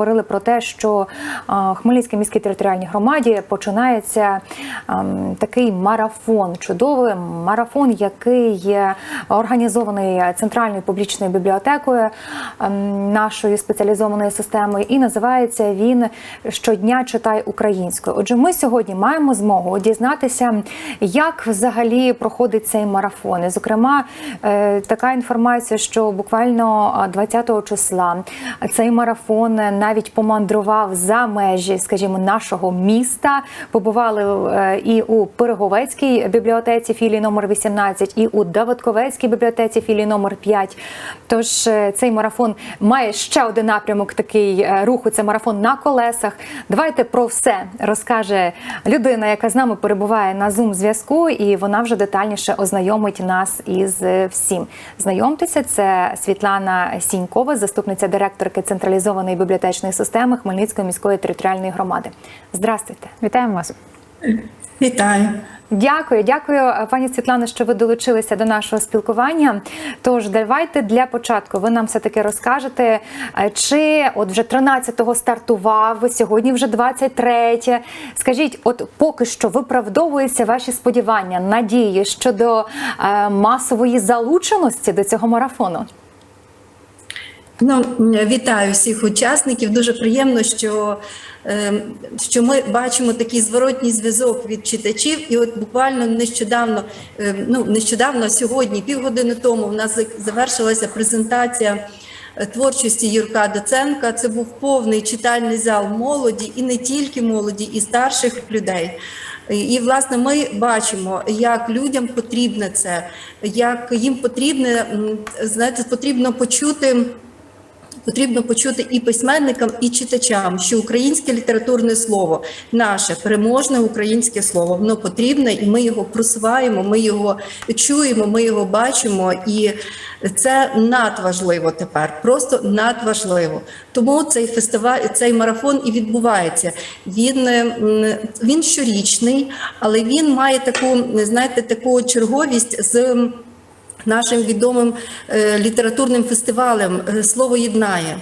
говорили те, що Хмельницькій міській територіальній громаді починається такий марафон, чудовий марафон, який є організований центральною публічною бібліотекою ем, нашої спеціалізованої системи, і називається він щодня читай українською. Отже, ми сьогодні маємо змогу дізнатися, як взагалі проходить цей марафон. І, зокрема, е, така інформація, що буквально 20 числа цей марафон навіть помандрував за межі, скажімо, нашого міста. Побували е, і у Пироговецькій бібліотеці філії номер 18, і у Давидковецькій бібліотеці філії номер 5. Тож е, цей марафон має ще один напрямок такий е, руху. Це марафон на колесах. Давайте про все розкаже людина, яка з нами перебуває на Zoom зв'язку, і вона вже детальніше ознайомить нас із всім. Знайомтеся, це Світлана Сінькова, заступниця директорки централізованої бібліотечної системи Хмельницької міської територіальної громади. Здравствуйте. Вітаємо вас. Вітаю. Дякую, дякую, пані Світлано, що ви долучилися до нашого спілкування. Тож давайте для початку ви нам все таки розкажете, е, чи от вже 13-го стартував, сьогодні вже 23-те. Скажіть, от поки що виправдовуються ваші сподівання, надії щодо е, масової залученості до цього марафону? Ну, вітаю всіх учасників. Дуже приємно, що, е, що ми бачимо такий зворотній зв'язок від читачів. І от буквально нещодавно, е, ну нещодавно, сьогодні, півгодини тому, в нас завершилася презентація е, творчості Юрка Доценка. Це був повний читальний зал молоді, і не тільки молоді, і старших людей. І власне ми бачимо, як людям потрібне це, як їм потрібне знаєте, потрібно почути. Потрібно почути і письменникам, і читачам, що українське літературне слово, наше переможне українське слово, воно потрібне, і ми його просуваємо, ми його чуємо, ми його бачимо, і це надважливо тепер, просто надважливо. Тому цей фестиваль, цей марафон і відбувається. Він, він щорічний, але він має таку, знаєте, таку черговість з нашим відомим е, літературним фестивалем е, Слово єднає.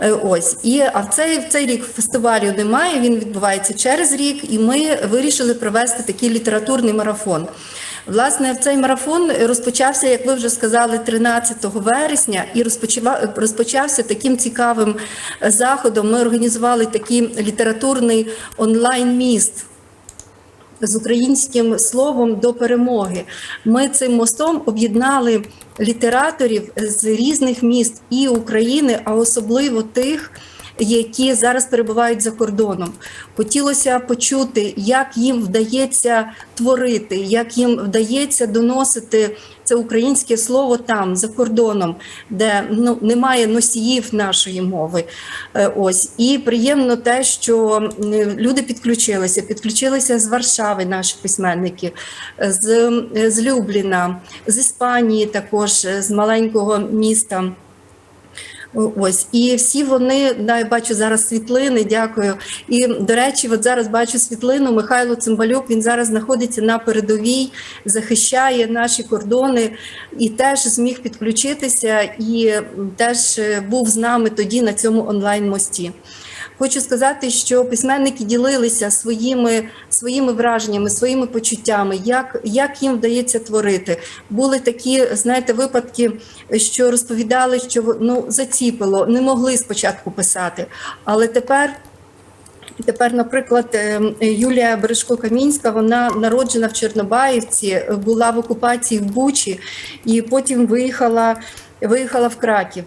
Е, Ось і а в цей цей рік фестивалю немає. Він відбувається через рік, і ми вирішили провести такий літературний марафон. Власне, цей марафон розпочався, як ви вже сказали, 13 вересня, і розпочався таким цікавим заходом. Ми організували такий літературний онлайн-міст з українським словом до перемоги. Ми цим мостом об'єднали літераторів з різних міст і України, а особливо тих. Які зараз перебувають за кордоном, хотілося почути, як їм вдається творити, як їм вдається доносити це українське слово там за кордоном, де ну немає носіїв нашої мови. Е, Ось і приємно те, що люди підключилися. Підключилися з Варшави, наші письменники, е, з, з Любліна, з Іспанії, також е, з маленького міста. Ось і всі вони да, я бачу зараз світлини. Дякую. І до речі, от зараз бачу світлину. Михайло Цимбалюк. Він зараз знаходиться на передовій, захищає наші кордони і теж зміг підключитися, і теж е, був з нами тоді на цьому онлайн мості. Хочу сказати, що письменники ділилися своїми своїми враженнями, своїми почуттями, як, як їм вдається творити. Були такі, знаєте, випадки, що розповідали, що ну заціпило, не могли спочатку писати, але тепер. Тепер, наприклад, е, Юлія Бережко-Камінська, вона народжена в Чорнобаївці, була в окупації в Бучі і потім виїхала, виїхала в Краків.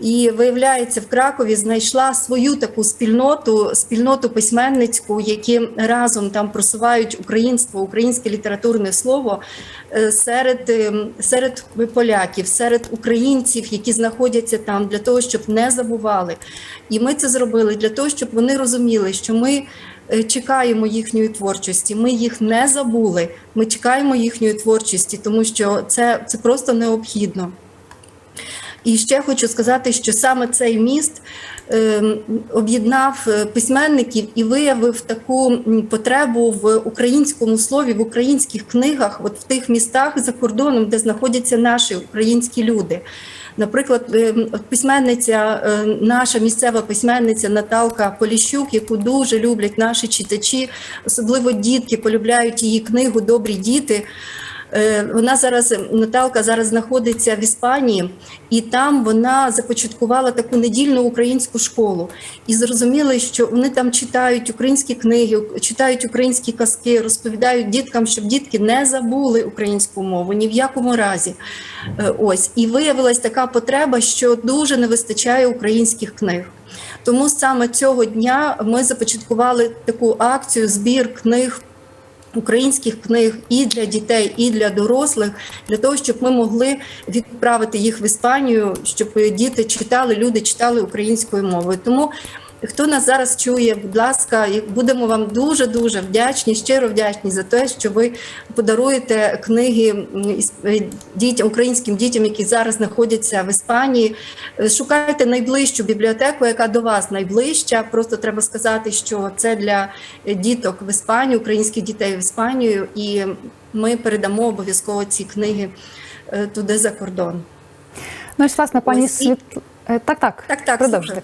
І виявляється, в Кракові знайшла свою таку спільноту, спільноту письменницьку, які разом там просувають українство, українське літературне слово е, серед, е, серед поляків, серед українців, які знаходяться там для того, щоб не забували. І ми це зробили для того, щоб вони розуміли, що ми. е, Чекаємо їхньої творчості. Ми їх не забули. Ми чекаємо їхньої творчості, тому що це, це просто необхідно. І ще хочу сказати, що саме цей міст е, об'єднав е, письменників і виявив таку потребу в українському слові, в українських книгах, от в тих містах за кордоном, де знаходяться наші українські люди. Наприклад, е, письменниця, е, наша місцева письменниця Наталка Поліщук, яку дуже люблять наші читачі, особливо дітки полюбляють її книгу Добрі діти. Е, Вона зараз Наталка зараз знаходиться в Іспанії, і там вона започаткувала таку недільну українську школу. І зрозуміли, що вони там читають українські книги, читають українські казки, розповідають діткам, щоб дітки не забули українську мову ні в якому разі. Е, Ось і виявилась така потреба, що дуже не вистачає українських книг. Тому саме цього дня ми започаткували таку акцію збір книг українських книг і для дітей, і для дорослих, для того, щоб ми могли відправити їх в Іспанію, щоб діти читали, люди читали українською мовою. Тому хто нас зараз чує, будь ласка, і будемо вам дуже дуже вдячні, щиро вдячні за те, що ви подаруєте книги е, дітям, українським дітям, які зараз знаходяться в Іспанії. Е, Шукайте найближчу бібліотеку, яка до вас найближча. Просто треба сказати, що це для діток в Іспанії, українських дітей в Іспанію, і ми передамо обов'язково ці книги е, туди за кордон. Ну, ось, власне, пані Світ... Е, Так, так, Так, так, продовжуйте.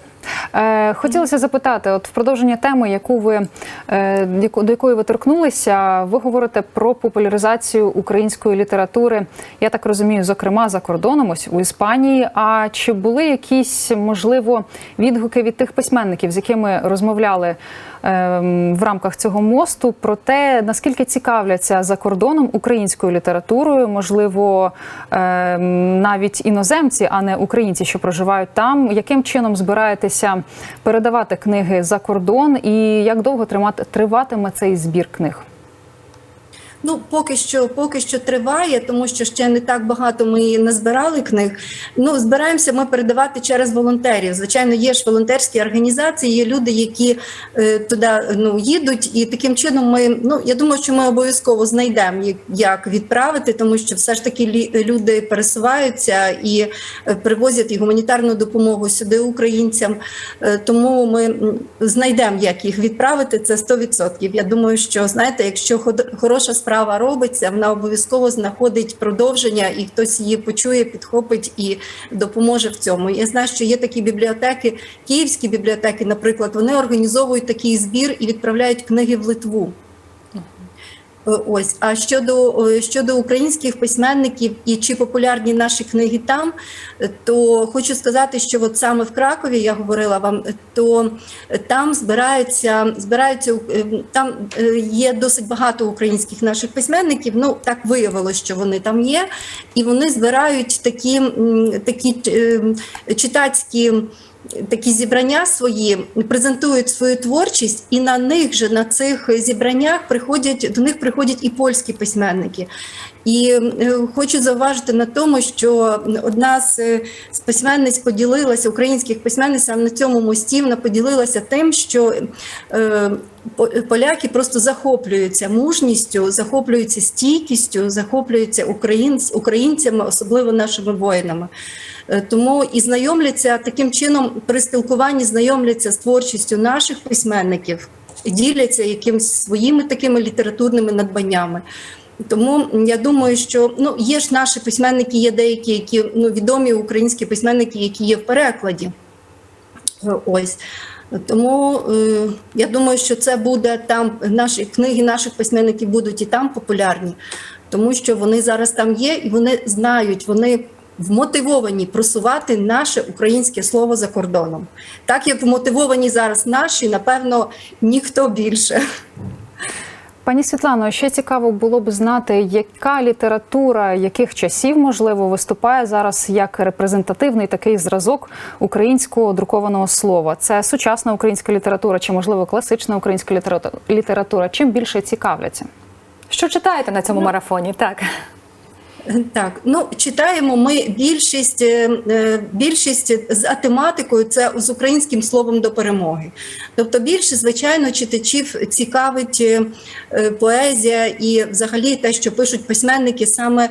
Е, хотілося запитати, от в продовження теми, яку ви е, до якої ви торкнулися, ви говорите про популяризацію української літератури. Я так розумію, зокрема за кордоном, ось у Іспанії. А чи були якісь можливо відгуки від тих письменників, з якими розмовляли е, в рамках цього мосту, про те, наскільки цікавляться за кордоном українською літературою, можливо, е, навіть іноземці, а не українці, що проживають там. Яким чином збираєтеся передавати книги за кордон, і як довго тримати триватиме цей збір книг? Ну, поки що, поки що триває, тому що ще не так багато ми не збирали книг. Ну, збираємося ми передавати через волонтерів. Звичайно, є ж волонтерські організації, є люди, які е, туди ну, їдуть, і таким чином ми ну я думаю, що ми обов'язково знайдемо як- відправити, тому що все ж таки лі- люди пересуваються і е, привозять і гуманітарну допомогу сюди українцям. Е, тому ми знайдемо, як їх відправити. Це 100%. Я думаю, що знаєте, якщо хороша справа робиться, вона обов'язково знаходить продовження, і хтось її почує, підхопить і допоможе в цьому. Я знаю, що є такі бібліотеки, київські бібліотеки, наприклад, вони організовують такий збір і відправляють книги в Литву. Е, Ось, а щодо, е, щодо українських письменників і чи популярні наші книги там, е, то хочу сказати, що от саме в Кракові я говорила вам, то там збираються, збираються там є досить багато українських наших письменників. Ну так виявилося, що вони там є, і вони збирають такі, такі читацькі такі зібрання свої, презентують свою творчість, і на них же на цих зібраннях приходять до них приходять і польські письменники. І е, хочу зауважити на тому, що одна з, е, письменниць поділилася, українських письменниць на цьому мості, вона поділилася тим, що е, поляки просто захоплюються мужністю, захоплюються стійкістю, захоплюються українцями, особливо нашими воїнами. Тому і знайомляться таким чином при спілкуванні, знайомляться з творчістю наших письменників, діляться якимись своїми такими літературними надбаннями. Тому я думаю, що ну є ж наші письменники, є деякі, які ну відомі українські письменники, які є в перекладі. Ось. Тому е, я думаю, що це буде там. Наші книги наших письменників будуть і там популярні, тому що вони зараз там є, і вони знають, вони вмотивовані просувати наше українське слово за кордоном. Так як вмотивовані зараз наші, напевно, ніхто більше. Пані Світлано, ще цікаво було б знати, яка література яких часів можливо виступає зараз як репрезентативний такий зразок українського друкованого слова. Це сучасна українська література чи можливо класична українська літерату- література. Чим більше цікавляться? Що читаєте на цьому марафоні? Так. Так, ну читаємо ми більшість, е, е, більшість за тематикою це з українським словом до перемоги. Тобто, більше, звичайно, читачів цікавить е, поезія і взагалі те, що пишуть письменники саме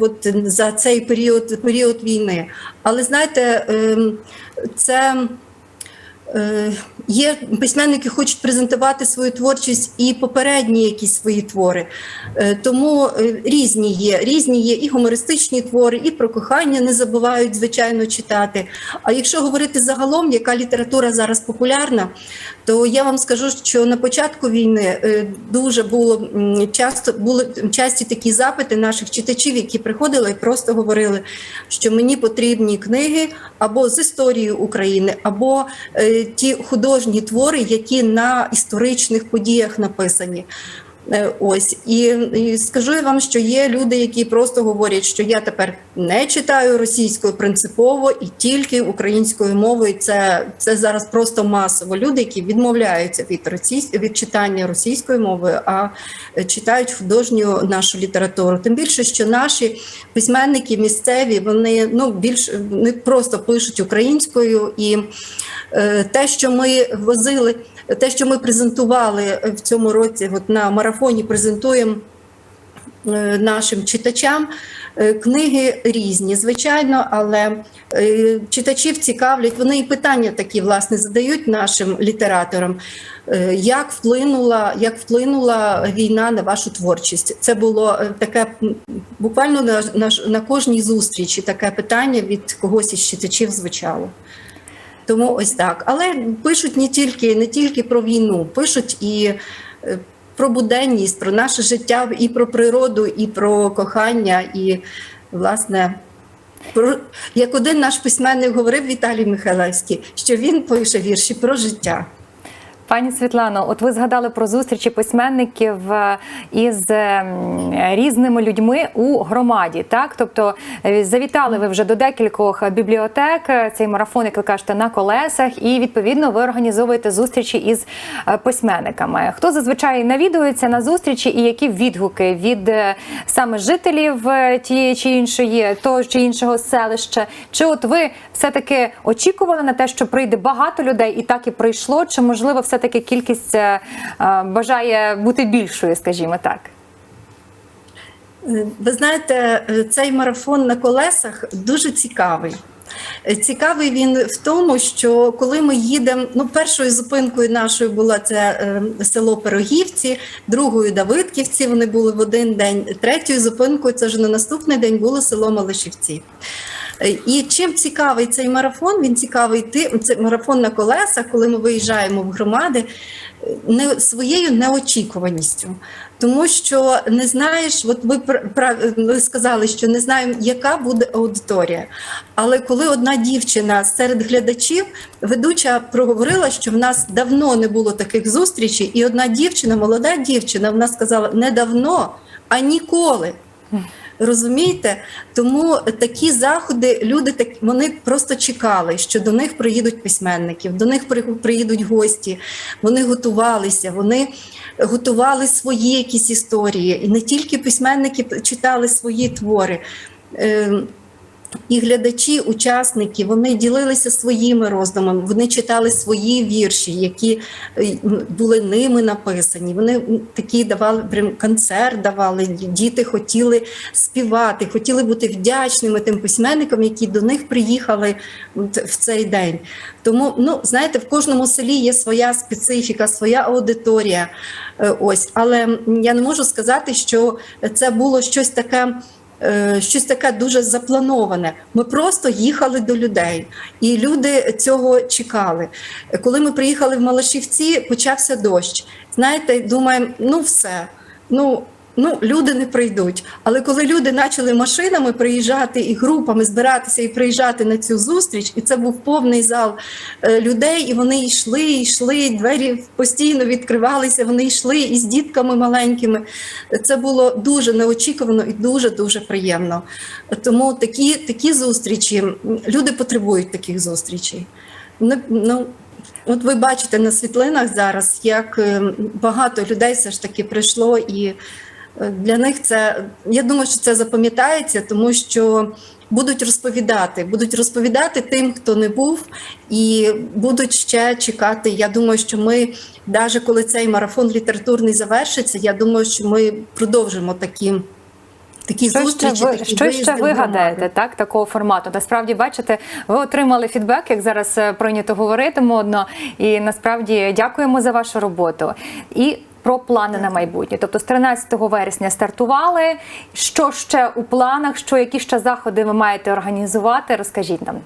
от за цей період, період війни. Але знаєте, ем, це. Е, Є письменники, хочуть презентувати свою творчість і попередні якісь свої твори. Е, Тому е, різні є. Різні є і гумористичні твори, і про кохання не забувають, звичайно, читати. А якщо говорити загалом, яка література зараз популярна, то я вам скажу, що на початку війни дуже було часто були часті такі запити наших читачів, які приходили і просто говорили, що мені потрібні книги або з історії України, або ті художні твори, які на історичних подіях написані. Е, Ось і, і скажу я вам, що є люди, які просто говорять, що я тепер не читаю російською принципово і тільки українською мовою. Це, це зараз просто масово. Люди, які відмовляються від російсь... від читання російською мовою, а е, читають художню нашу літературу. Тим більше, що наші письменники місцеві вони ну більш не просто пишуть українською, і е, те, що ми возили. Те, що ми презентували в цьому році, от на марафоні презентуємо е, нашим читачам. Е, Книги різні, звичайно, але е, читачів цікавлять. Вони і питання такі власне задають нашим літераторам. Е, Як вплинула, як вплинула війна на вашу творчість? Це було е, таке буквально на, на, на кожній зустрічі таке питання від когось із читачів звучало. Тому ось так. Але пишуть не тільки, не тільки про війну, пишуть і е, про буденність, про наше життя, і про природу, і про кохання, і, власне, про як один наш письменник говорив Віталій Михайлевський, що він пише вірші про життя. Пані Світлано, от ви згадали про зустрічі письменників е, із ем, різними людьми у громаді. Так, тобто е, завітали ви вже до декількох бібліотек. е, Цей марафон, як ви кажете, на колесах, і відповідно ви організовуєте зустрічі із е, письменниками. Хто зазвичай навідується на зустрічі, і які відгуки від е, саме жителів е, тієї чи іншої, того чи іншого селища? Чи от ви все таки очікували на те, що прийде багато людей, і так і прийшло? Чи можливо все таки кількість е, е, бажає бути більшою, скажімо так? Ви знаєте, цей марафон на колесах дуже цікавий. Цікавий він в тому, що коли ми їдемо, ну першою зупинкою нашою була це е, село Пирогівці, другою Давидківці. Вони були в один день. Третьою зупинкою це вже на наступний день було село Малишівці. Е, І чим цікавий цей марафон? Він цікавий тим, це марафон на колесах, коли ми виїжджаємо в громади, е, не своєю неочікуваністю. Тому що не знаєш, от ви ви сказали, що не знаємо, яка буде аудиторія. Але коли одна дівчина серед глядачів, ведуча проговорила, що в нас давно не було таких зустрічей, і одна дівчина, молода дівчина, вона сказала не давно, а ніколи. Розумієте? Тому такі заходи люди так вони просто чекали, що до них приїдуть письменники, до них приїдуть гості. Вони готувалися, вони готували свої якісь історії. І не тільки письменники читали свої твори. І глядачі, учасники, вони ділилися своїми роздумами, вони читали свої вірші, які е, були ними написані. Вони такі давали прям концерт, давали діти хотіли співати, хотіли бути вдячними тим письменникам, які до них приїхали в цей день. Тому, ну знаєте, в кожному селі є своя специфіка, своя аудиторія. Е, Ось, але я не можу сказати, що це було щось таке. Е, Щось таке дуже заплановане. Ми просто їхали до людей, і люди цього чекали. Коли ми приїхали в Малашівці, почався дощ. Знаєте, думаємо, ну все. Ну, ну люди не прийдуть. Але коли люди почали машинами приїжджати і групами збиратися і приїжджати на цю зустріч, і це був повний зал е, людей, і вони йшли, йшли, двері постійно відкривалися. Вони йшли із дітками маленькими. Це було дуже неочікувано і дуже дуже приємно. Тому такі, такі зустрічі люди потребують таких зустрічей. Ну, ну, От ви бачите на світлинах зараз, як е, багато людей все ж таки прийшло, і для них це я думаю, що це запам'ятається, тому що будуть розповідати, будуть розповідати тим, хто не був, і будуть ще чекати. Я думаю, що ми, навіть коли цей марафон літературний завершиться, я думаю, що ми продовжимо такі такі Що ще зустрічі, ви такі що ще ви в громади. гадаєте так такого формату? Насправді бачите, ви отримали фідбек, як зараз е, прийнято говорити модно. І насправді дякуємо за вашу роботу. І про плани на майбутнє. Тобто з 13 вересня стартували. Що ще у планах? Що які ще заходи ви маєте організувати? Розкажіть нам.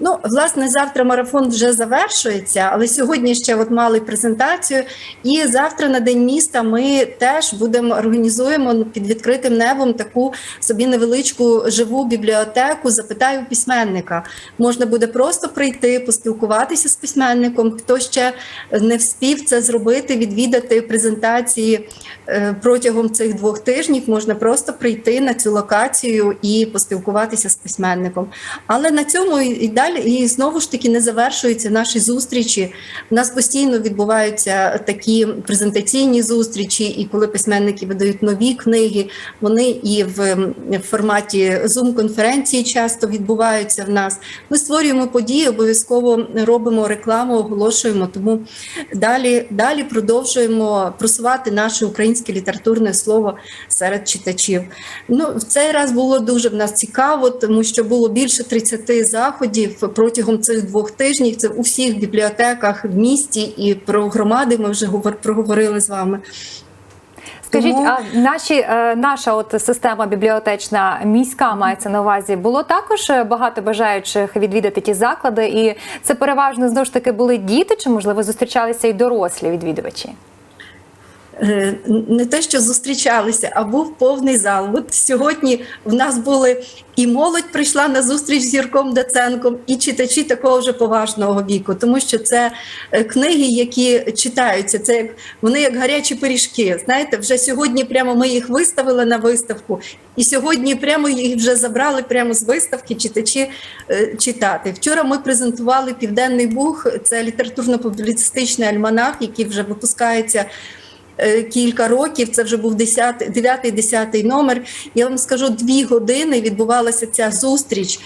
Ну, власне, завтра марафон вже завершується, але сьогодні ще от мали презентацію. І завтра на день міста ми теж будемо організуємо під відкритим небом таку собі невеличку живу бібліотеку. Запитаю письменника. Можна буде просто прийти, поспілкуватися з письменником. Хто ще не вспів це зробити, відвідати презентації е, протягом цих двох тижнів. Можна просто прийти на цю локацію і поспілкуватися з письменником. Але на цьому і і далі, і знову ж таки не завершуються наші зустрічі. У нас постійно відбуваються такі презентаційні зустрічі, і коли письменники видають нові книги, вони і в форматі Zoom-конференції часто відбуваються в нас. Ми створюємо події, обов'язково робимо рекламу, оголошуємо. Тому далі, далі продовжуємо просувати наше українське літературне слово серед читачів. Ну, в цей раз було дуже в нас цікаво, тому що було більше 30 заходів протягом цих двох тижнів. Це у всіх бібліотеках в місті і про громади ми вже говор- проговорили з вами. Скажіть, а наші е, наша от система бібліотечна міська мається на увазі. Було також е, багато бажаючих відвідати ті заклади, і це переважно знову ж таки були діти, чи можливо зустрічалися і дорослі відвідувачі? Е, не те, що зустрічалися, а був повний зал. От сьогодні в нас були і молодь прийшла на зустріч з Юрком Даценком, і читачі такого вже поважного віку, тому що це е, книги, які читаються. Це як вони як гарячі пиріжки. Знаєте, вже сьогодні прямо ми їх виставили на виставку, і сьогодні прямо їх вже забрали прямо з виставки читачі е, читати. Вчора ми презентували Південний Буг, це літературно-публіцистичний альманах, який вже випускається кілька років. Це вже був 9-10 номер. Я вам скажу, дві години відбувалася ця зустріч.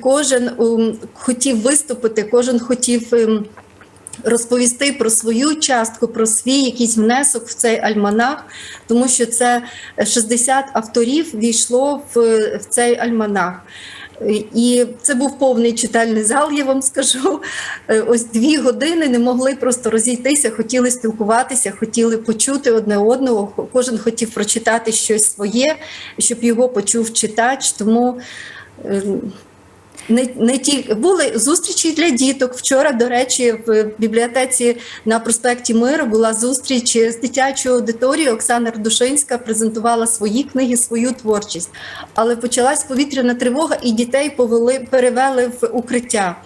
Кожен ем, хотів виступити, кожен хотів. ем, Розповісти про свою частку, про свій якийсь внесок в цей альманах, тому що це 60 авторів війшло в, в цей альманах. І це був повний читальний зал, я вам скажу. Е, Ось дві години не могли просто розійтися, хотіли спілкуватися, хотіли почути одне одного. Кожен хотів прочитати щось своє, щоб його почув читач. Тому е, не, не тільки були зустрічі для діток. Вчора, до речі, в бібліотеці на проспекті Миру була зустріч з дитячою аудиторією. Оксана Радушинська презентувала свої книги, свою творчість. Але почалась повітряна тривога, і дітей повели, перевели в укриття.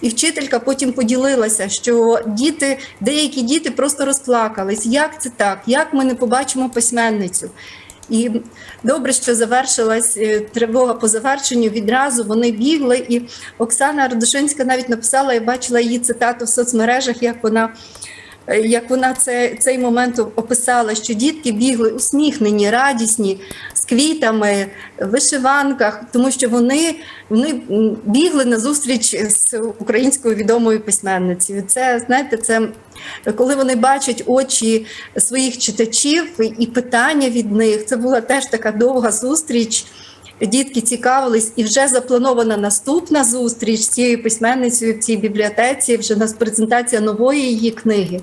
І вчителька потім поділилася, що діти, деякі діти просто розплакались. Як це так? Як ми не побачимо письменницю? І добре, що завершилась е, тривога по завершенню. Відразу вони бігли, і Оксана Радушинська навіть написала, я бачила її цитату в соцмережах, як вона. Е, Як вона це, цей момент описала, що дітки бігли усміхнені, радісні, з квітами, в вишиванках, тому що вони, вони бігли на зустріч з українською відомою письменницею. Це знаєте, це коли вони бачать очі своїх читачів і питання від них. Це була теж така довга зустріч. Дітки цікавились, і вже запланована наступна зустріч з цією письменницею в цій бібліотеці. Вже у нас презентація нової її книги.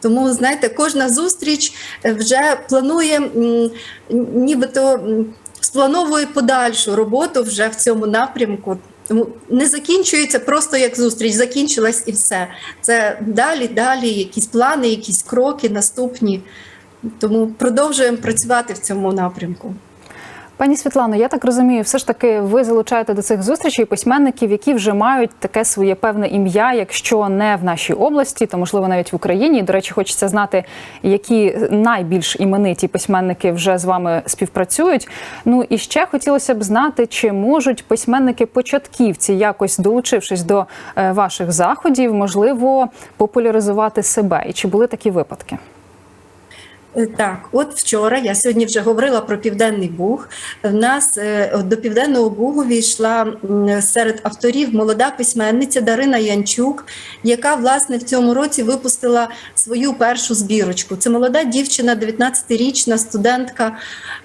Тому, знаєте, кожна зустріч вже планує, нібито сплановує подальшу роботу вже в цьому напрямку. Тому не закінчується просто як зустріч, закінчилась і все. Це далі, далі, якісь плани, якісь кроки наступні. Тому продовжуємо працювати в цьому напрямку. Пані Світлано, я так розумію, все ж таки ви залучаєте до цих зустрічей письменників, які вже мають таке своє певне ім'я, якщо не в нашій області, то можливо навіть в Україні. До речі, хочеться знати, які найбільш імениті письменники вже з вами співпрацюють. Ну і ще хотілося б знати, чи можуть письменники-початківці, якось долучившись до е, ваших заходів, можливо, популяризувати себе, і чи були такі випадки? Е, Так, от вчора я сьогодні вже говорила про Південний Буг. В нас е, до Південного Бугу війшла серед авторів молода письменниця Дарина Янчук, яка власне в цьому році випустила свою першу збірочку. Це молода дівчина, 19-річна студентка.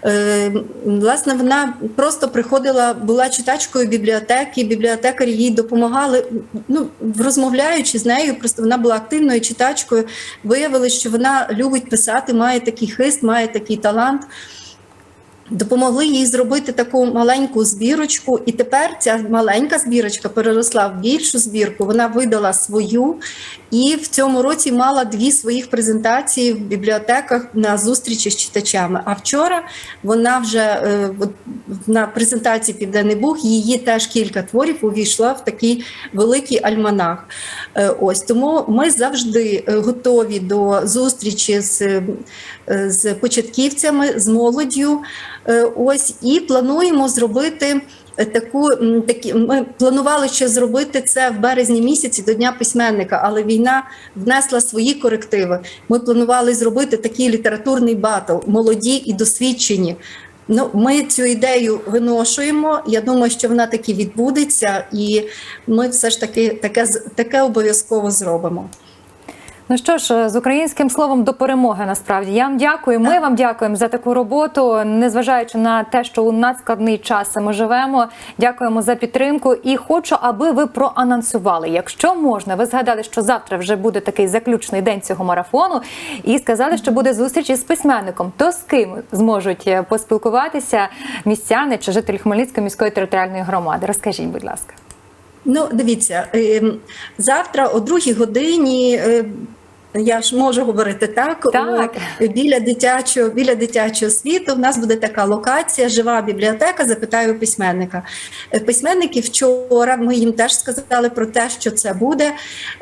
Е, Власне, вона просто приходила, була читачкою бібліотеки. Бібліотекарі їй допомагали. Ну, розмовляючи з нею, просто вона була активною читачкою. Виявилось, що вона любить писати, має такий хист, має такий талант. Допомогли їй зробити таку маленьку збірочку, і тепер ця маленька збірочка переросла в більшу збірку. Вона видала свою і в цьому році мала дві своїх презентації в бібліотеках на зустрічі з читачами. А вчора вона вже е, на презентації Південний Буг її теж кілька творів увійшла в такий великий альманах. Е, Ось тому ми завжди е, готові до зустрічі з, з початківцями, з молоддю. Е, Ось і плануємо зробити. е, Таку такі ми планували ще зробити це в березні місяці до Дня письменника, але війна внесла свої корективи. Ми планували зробити такий літературний батл молоді і досвідчені. Ну, ми цю ідею виношуємо. Я думаю, що вона таки відбудеться, і ми все ж таки таке таке обов'язково зробимо. Ну що ж, з українським словом до перемоги насправді я вам дякую. Ми вам дякуємо за таку роботу, незважаючи на те, що у надскладний час ми живемо. Дякуємо за підтримку. І хочу, аби ви проанонсували, якщо можна, ви згадали, що завтра вже буде такий заключний день цього марафону, і сказали, що буде зустріч із письменником. То з ким зможуть е, поспілкуватися містяни чи жителі Хмельницької міської територіальної громади? Розкажіть, будь ласка. Ну, дивіться, ем, завтра о другій годині. Я ж можу говорити так, Так. Біля дитячого біля дитячого світу. В нас буде така локація, жива бібліотека. Запитаю письменника. Е, Письменники вчора ми їм теж сказали про те, що це буде.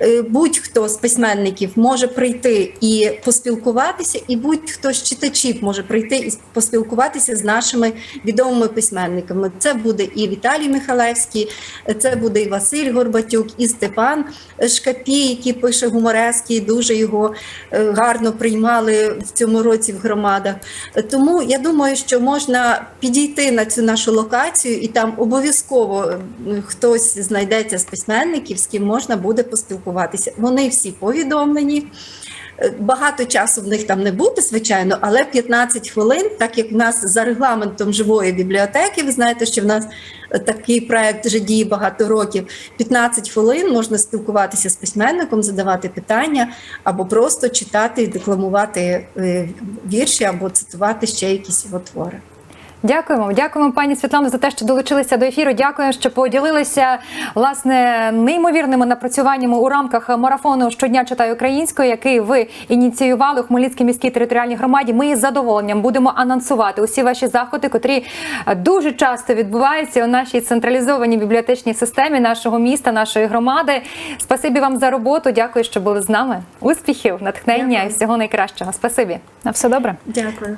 Е, Будь-хто з письменників може прийти і поспілкуватися, і будь-хто з читачів може прийти і поспілкуватися з нашими відомими письменниками. Це буде і Віталій Михалевський, це буде і Василь Горбатюк, і Степан Шкапій, який пише гуморески, дуже його е, гарно приймали в цьому році в громадах. Тому я думаю, що можна підійти на цю нашу локацію, і там обов'язково е, хтось знайдеться з письменників, з ким можна буде поспілкуватися. Вони всі повідомлені. Е, Багато часу в них там не буде, звичайно, але 15 хвилин, так як в нас за регламентом живої бібліотеки, ви знаєте, що в нас е, такий проект вже діє багато років. 15 хвилин можна спілкуватися з письменником, задавати питання або просто читати і декламувати е, вірші, або цитувати ще якісь його твори. Дякуємо, дякуємо, пані Світлано, за те, що долучилися до ефіру. Дякую, що поділилися власне неймовірними напрацюваннями у рамках марафону щодня читаю українською, який ви ініціювали у Хмельницькій міській територіальній громаді. Ми із задоволенням будемо анонсувати усі ваші заходи, котрі дуже часто відбуваються у нашій централізованій бібліотечній системі нашого міста, нашої громади. Спасибі вам за роботу. Дякую, що були з нами. Успіхів, натхнення і всього найкращого. Спасибі. На все добре. Дякую.